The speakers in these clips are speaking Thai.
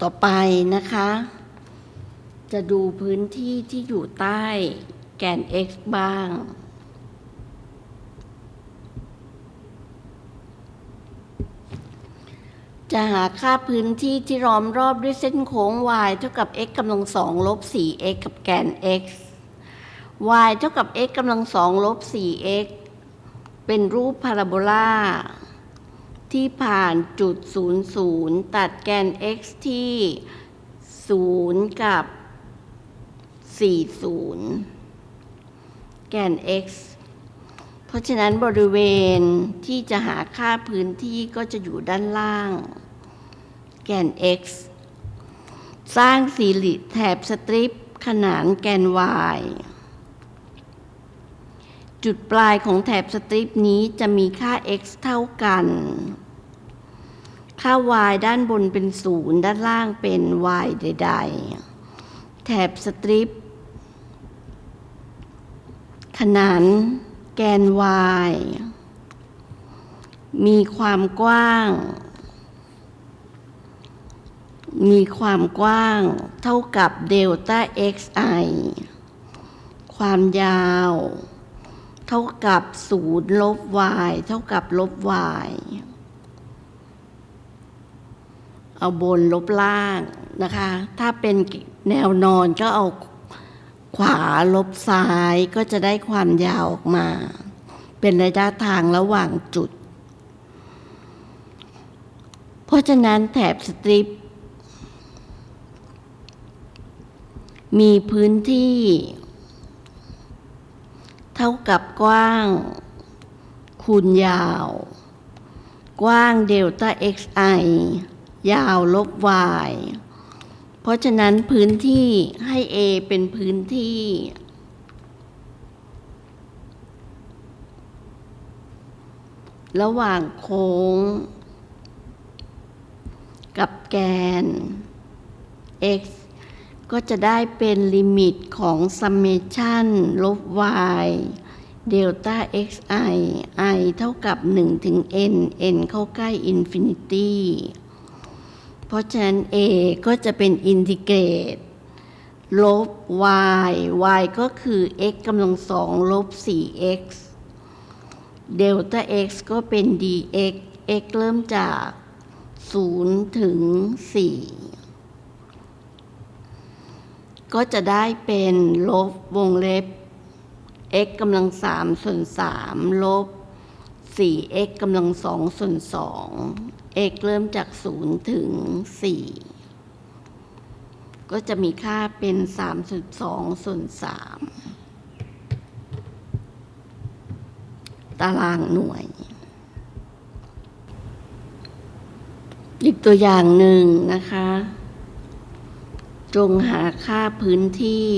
ต่อไปนะคะ จะดูพื้นที่ที่อยู่ใต้แกน x บ้าง จะหาค่าพื้นที่ที่ล้อมรอบด้วยเส้นโค้ง y เท่ากับ x กำลังสองลบ 4x กับแกน x y เท่ากับ x กำลังสองลบ 4x เป็นรูปพาราโบลา ที่ผ่านจุด 00 ตัดแกน x ที่ 0 กับ 40 แกน x เพราะฉะนั้นบริเวณที่จะหาค่าพื้นที่ก็จะอยู่ด้านล่าง แกน x สร้างสี่เหลี่ยมแถบสตริปขนานแกน y จุดปลายของแถบสตริปนี้จะมีค่า x เท่ากัน ค่า y ด้านบนเป็นศูนย์ด้านล่างเป็น y ใด ๆ แถบสตริป ขนานแกน y มีความกว้าง มีความกว้างเท่ากับเดลต้า xi ความยาว ท่ากับศูนย์ลบ y เท่ากับลบ y เอาบนลบล่างนะคะ ถ้าเป็นแนวนอนก็เอาขวาลบซ้ายก็จะได้ความยาวออกมา เป็นระยะทางระหว่างจุด เพราะฉะนั้นแถบสตริป มีพื้นที่ ท่ากับกว้าง คูณยาว กว้างเดลต้า xi ยาวลบ y เพราะฉะนั้นพื้นที่ให้ a เป็นพื้นที่ ระหว่างโค้ง กับแกน x ก็จะได้เป็นลิมิตของ summation ลบ y เดลต้า xi i เท่ากับ 1 ถึง n n เข้าใกล้ infinity เพราะฉะนั้น a ก็จะเป็นอินทิเกรต ลบ y y ก็คือ x กำลังสองลบ 4x เดลต้า x ก็เป็น dx x เริ่มจาก 0 ถึง 4 ก็จะได้เป็นลบวงเล็บ x กำลังสามส่วนสามลบ 4x กำลังสองส่วนสอง x เริ่มจาก 0 ถึง 4 ก็จะมีค่าเป็น 3.2 ส่วน 3 ตารางหน่วย อีกตัวอย่างหนึ่งนะคะ จงหาค่าพื้นที่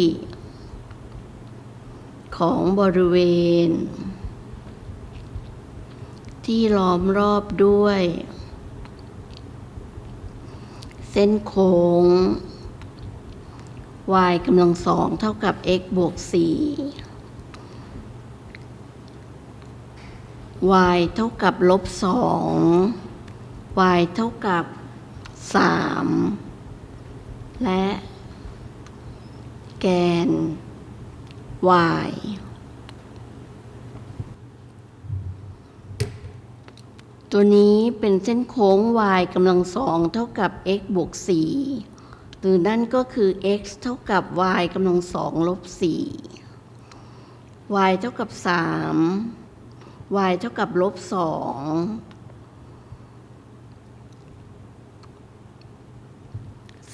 ของบริเวณ ที่ล้อมรอบด้วย เส้นโค้ง y กำลังสองเท่ากับ x บวก 4 y เท่ากับลบสอง y เท่ากับสาม และ แกน y ตัวนี้เป็นเส้นโค้ง y กำลังสองเท่ากับ x บวก4หรือนั่นก็คือ x เท่ากับ y กำลังสองลบ4 y เท่ากับ 3 y เท่ากับลบ2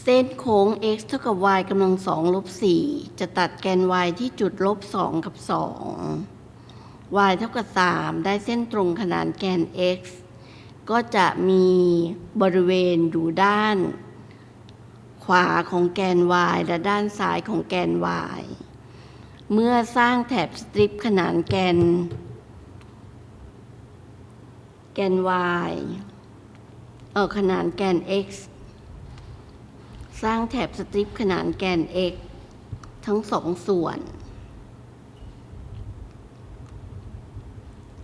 เส้นโค้ง x เท่ากับ y กำลังสองลบ4จะตัดแกน y ที่จุดลบ2กับ2 y เท่ากับ3ได้เส้นตรงขนานแกน x ก็จะมีบริเวณอยู่ด้าน ขวาของแกน y และด้านซ้ายของแกน y เมื่อสร้างแถบสตริปขนานแกน แกน y เออขนานแกน x สร้างแถบสตริปขนานแกน x ทั้งสองส่วน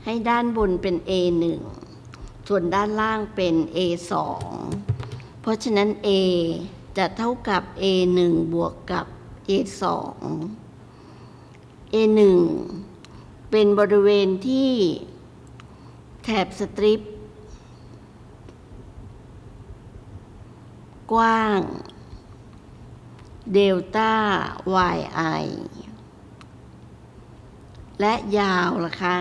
ให้ด้านบนเป็น a 1ส่วนด้านล่างเป็น a 2ราะฉะนั้น a จะเท่ากับ a 1บวกกับ a 2 a 1เป็นบริเวณที่แถบสตริปกว้าง เดลต้า yi และยาวล่ะคะ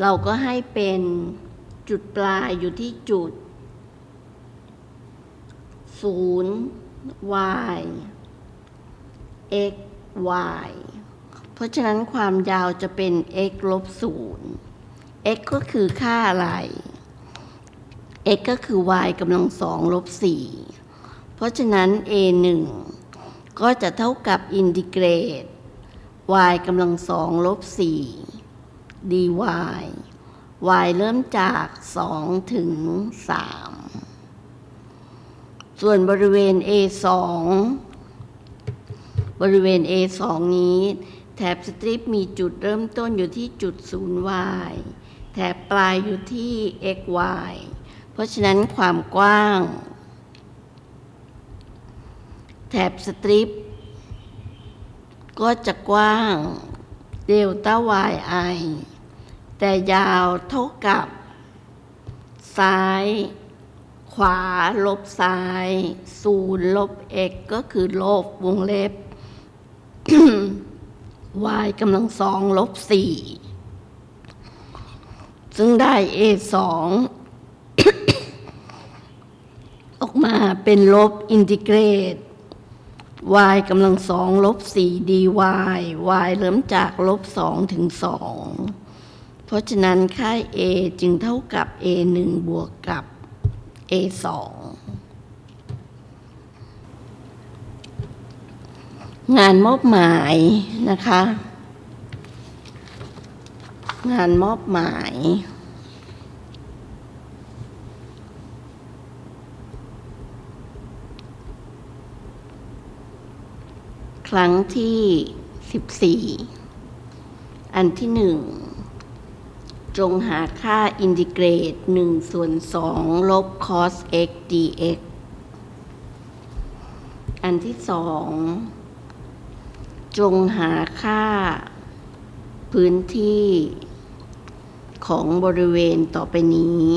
เราก็ให้เป็นจุดปลายอยู่ที่จุด 0 y x y เพราะฉะนั้นความยาวจะเป็น x ลบ 0 x ก็คือค่าอะไร x ก็คือ y กำลังสองลบ 4 ราะฉะนั้น a 1 ก็จะเท่ากับอินทิเกรต y กำลังสองลบ4 dy y เริ่มจาก 2 ถึง 3 ส่วนบริเวณ a 2 บริเวณ a 2 นี้ แถบสตริปมีจุดเริ่มต้นอยู่ที่จุด 0y แถบปลายอยู่ที่ xy เพราะฉะนั้นความกว้าง แถบสตริป ก็จะกว้างเดลต้า yi แต่ยาวเท่ากับ ซ้าย ขวา ลบซ้ายศูนย์ลบ x ก็คือลบวงเล็บ y กำลังสองลบสี่ซึ่งได้ a สองออกมาเป็นลบอินทิเกรต y กำลังสองลบสี่ dy y เริ่มจากลบสองถึงสองเพราะฉะนั้นค่า a จึงเท่ากับ a หนึ่งบวกกับ a สองงานมอบหมายนะคะ งานมอบหมาย รั้งที่14อันที่หนึ่งจงหาค่าอินทิเกรต1ส่วน2ลบ cos x dx อันที่สองจงหาค่า พื้นที่ของบริเวณต่อไปนี้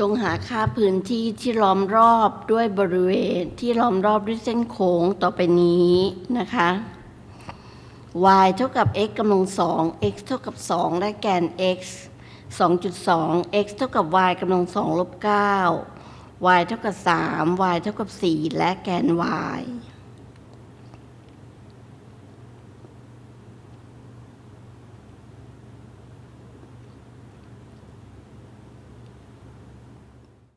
จงหาค่าพื้นที่ที่ล้อมรอบด้วยบริเวณที่ล้อมรอบด้วยเส้นโค้งต่อไปนี้นะคะ y เท่ากับ x กำลังสอง x เท่ากับ 2 และแกน x 2.2 x เท่ากับ y กำลังสองลบ9 y เท่ากับ 3 y เท่ากับ 4 และแกน y